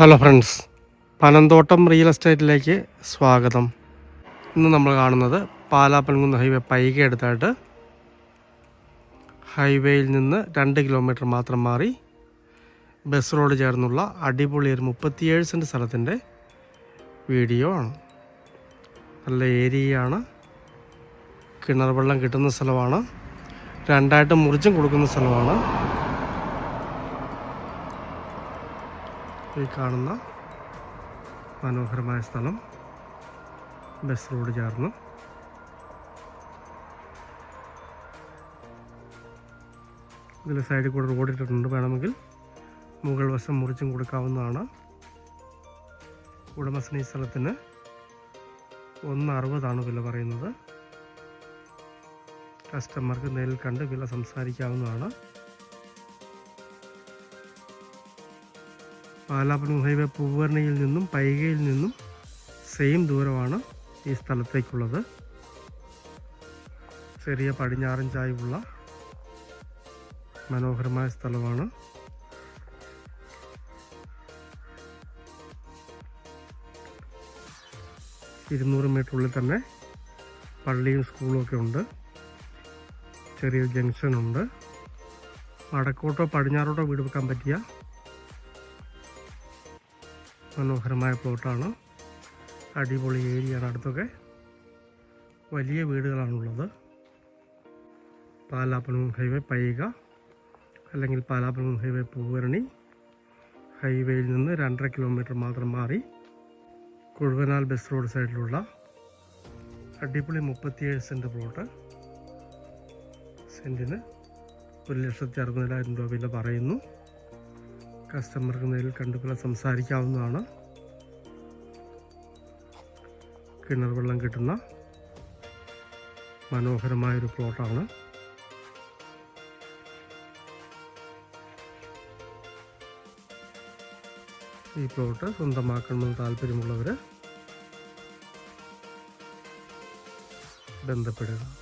Hello friends Panamthottam real എസ്റ്റേറ്റിലേക്ക് സ്വാഗതം. ഇന്ന് നമ്മൾ കാണുന്നത് പാലാപ്പൻകുന്ന് ഹൈവേ പൈക എടുത്തായിട്ട് ഹൈവേയിൽ നിന്ന് രണ്ട് കിലോമീറ്റർ മാത്രം മാറി ബസ് റോഡ് ചേർന്നുള്ള അടിപൊളി ഒരു മുപ്പത്തിയേഴ് സെന്റ് സ്ഥലത്തിന്റെ വീഡിയോ ആണ്. നല്ല ഏരിയയാണ്. കിണർ വെള്ളം കിട്ടുന്ന സ്ഥലമാണ്. രണ്ടായിട്ട് മുറിച്ചും കൊടുക്കുന്ന സ്ഥലമാണ്. ഈ കാണുന്ന മനോഹരമായ സ്ഥലം ബസ് റോഡ് ചേർന്ന്. ഇതിൽ സൈഡിൽ കൂടെ റോഡ് ഇട്ടിട്ടുണ്ട്. വേണമെങ്കിൽ മുകൾ വശം മുറിച്ചും കൊടുക്കാവുന്നതാണ്. ഉടമസ്ഥൻ ഈ സ്ഥലത്തിന് ഒന്ന് അറുപതാണ് വില പറയുന്നത്. കസ്റ്റമർക്ക് നേരിൽ കണ്ട് വില സംസാരിക്കാവുന്നതാണ്. പാലാപ്പനം ഹൈവേ പൂവർണിയിൽ നിന്നും പൈകയിൽ നിന്നും സെയിം ദൂരമാണ് ഈ സ്ഥലത്തേക്കുള്ളത്. ചെറിയ പടിഞ്ഞാറൻ ചായവുള്ള മനോഹരമായ സ്ഥലമാണ്. ഇരുന്നൂറ് മീറ്റർ ഉള്ളിൽ തന്നെ പള്ളിയും സ്കൂളും ഒക്കെ ഉണ്ട്. ചെറിയ ജംഗ്ഷനുണ്ട് വടക്കോട്ടോ പടിഞ്ഞാറോട്ടോ വീട് വെക്കാൻ പറ്റിയ മനോഹരമായ പ്ലോട്ടാണ്. അടിപൊളി ഏരിയയാണ് അടുത്തൊക്കെ. വലിയ വീടുകളാണുള്ളത്. പാലാപ്പനൂർ ഹൈവേ പൈക അല്ലെങ്കിൽ പാലാപ്പനൂർ ഹൈവേ പൂവരണി. ഹൈവേയിൽ നിന്ന് രണ്ടര കിലോമീറ്റർ മാത്രം മാറി കുഴുവനാൽ ബസ് റോഡ് സൈഡിലുള്ള അടിപൊളി മുപ്പത്തിയേഴ് സെന്റ് പ്ലോട്ട്. സെന്റിന് ഒരു ലക്ഷത്തി അറുപതിനായിരം രൂപ വില പറയുന്നു. കസ്റ്റമർക്ക് നേരിൽ കണ്ടുപോലെ സംസാരിക്കാവുന്നതാണ്. കിണർ വെള്ളം കിട്ടുന്ന മനോഹരമായൊരു പ്ലോട്ടാണ്. ഈ പ്ലോട്ട് സ്വന്തമാക്കണമെന്ന് താല്പര്യമുള്ളവർ ബന്ധപ്പെടുക.